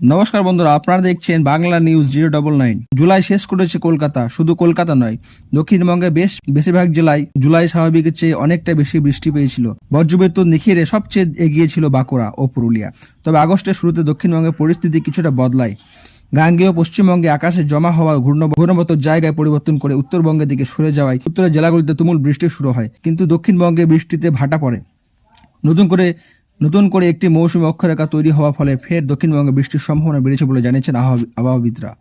নমস্কার বন্ধুরা, আপনারা দেখছেন Bangla news zero double nine. July শেষ করেছে কলকাতা, শুধু কলকাতা নয়, দক্ষিণবঙ্গে বেশ, বেশিরভাগ জেলায় জুলাই স্বাভাবিকের চেয়ে অনেকটা বেশি বৃষ্টি পেয়েছিল। বজ্রবিদ্যুৎ নিখিরে সবচেয়ে এগিয়ে ছিল বাঁকুড়া ও পুরুলিয়া। তবে আগস্টের শুরুতে দক্ষিণবঙ্গের পরিস্থিতি কিছুটা বদলায়। গাঙ্গেয় পশ্চিমবঙ্গে আকাশে জমা হওয়া ঘূর্ণ ঘূর্ণবত জায়গায় পরিবর্তন করে উত্তরবঙ্গের দিকে সরে যাওয়ায় উত্তরের জেলাগুলিতে তুমুল বৃষ্টি শুরু হয়। কিন্তু দক্ষিণবঙ্গে বৃষ্টিতে ভাটা পড়ে। নতুন করে নতুন করে একটি মৌসুমি অক্ষরেখা তৈরি হওয়ার ফলে ফের দক্ষিণবঙ্গে বৃষ্টির সম্ভাবনা বেড়েছে বলে জানিয়েছেন আবহাওয়া- আবহাওয়াবিদরা।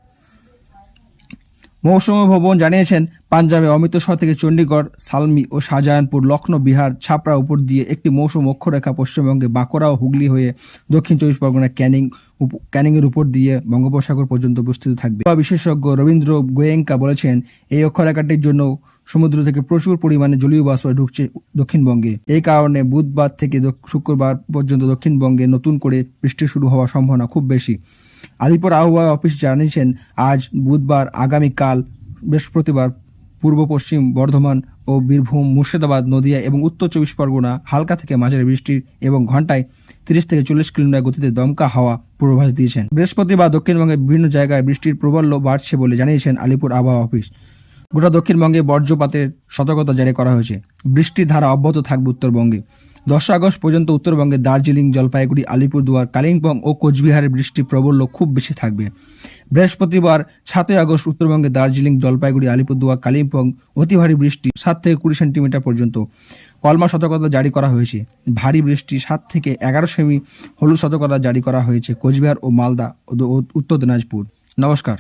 মৌসুমী ভবন জানিয়েছেন, পাঞ্জাবে অমৃতসর থেকে চণ্ডীগড়, সালমি ও শাহজাহানপুর লখনৌ বিহার, ছাপড়া উপর দিয়ে একটি মৌসুম অক্ষরেখা পশ্চিমবঙ্গে বাঁকুড়া ও হুগলি হয়ে দক্ষিণ চব্বিশ পরগনা ক্যানিং ক্যানিংয়ের উপর দিয়ে বঙ্গোপসাগর পর্যন্ত বিস্তৃত থাকবে। বিশেষজ্ঞ রবীন্দ্র গোয়েঙ্কা বলেছেন, এই অক্ষরেখাটির জন্য সমুদ্র থেকে প্রচুর পরিমাণে জলীয় বাষ্প ঢুকছে দক্ষিণবঙ্গে। এই কারণে বুধবার থেকে শুক্রবার পর্যন্ত দক্ষিণবঙ্গে নতুন করে বৃষ্টি শুরু হওয়ার সম্ভাবনা খুব বেশি। আলিপুর আবহাওয়া অফিস জানিয়েছেন, আজ বুধবার আগামীকাল বৃহস্পতিবার পূর্ব পশ্চিম বর্ধমান ও বীরভূম, মুর্শিদাবাদ, নদিয়া এবং উত্তর চব্বিশ পরগনা হালকা থেকে মাঝারি বৃষ্টি এবং ঘন্টায় তিরিশ থেকে চল্লিশ কিলোমিটার গতিতে দমকা হাওয়া পূর্বাভাস দিয়েছেন। বৃহস্পতিবার দক্ষিণবঙ্গের বিভিন্ন জায়গায় বৃষ্টির প্রবল্য বাড়ছে বলে জানিয়েছেন আলিপুর আবহাওয়া অফিস। গোটা দক্ষিণবঙ্গে বজ্রপাতের সতর্কতা জারি করা হয়েছে। বৃষ্টির ধারা অব্যাহত থাকবে উত্তরবঙ্গে। দশ আগস্ট পর্যন্ত উত্তরবঙ্গে দার্জিলিং, জলপাইগুড়ি, আলিপুরদুয়ার, কালিম্পং ও কোচবিহারের বৃষ্টি প্রবল্য খুব বেশি থাকবে। বৃহস্পতিবার সাতই আগস্ট উত্তরবঙ্গে দার্জিলিং, জলপাইগুড়ি, আলিপুরদুয়ার, কালিম্পং অতি ভারী বৃষ্টি সাত থেকে কুড়ি সেন্টিমিটার পর্যন্ত। কলমা সতর্কতা জারি করা হয়েছে। ভারী বৃষ্টি সাত থেকে এগারো সেমি হলুদ সতর্কতা জারি করা হয়েছে কোচবিহার ও মালদা ও উত্তর দিনাজপুর। নমস্কার।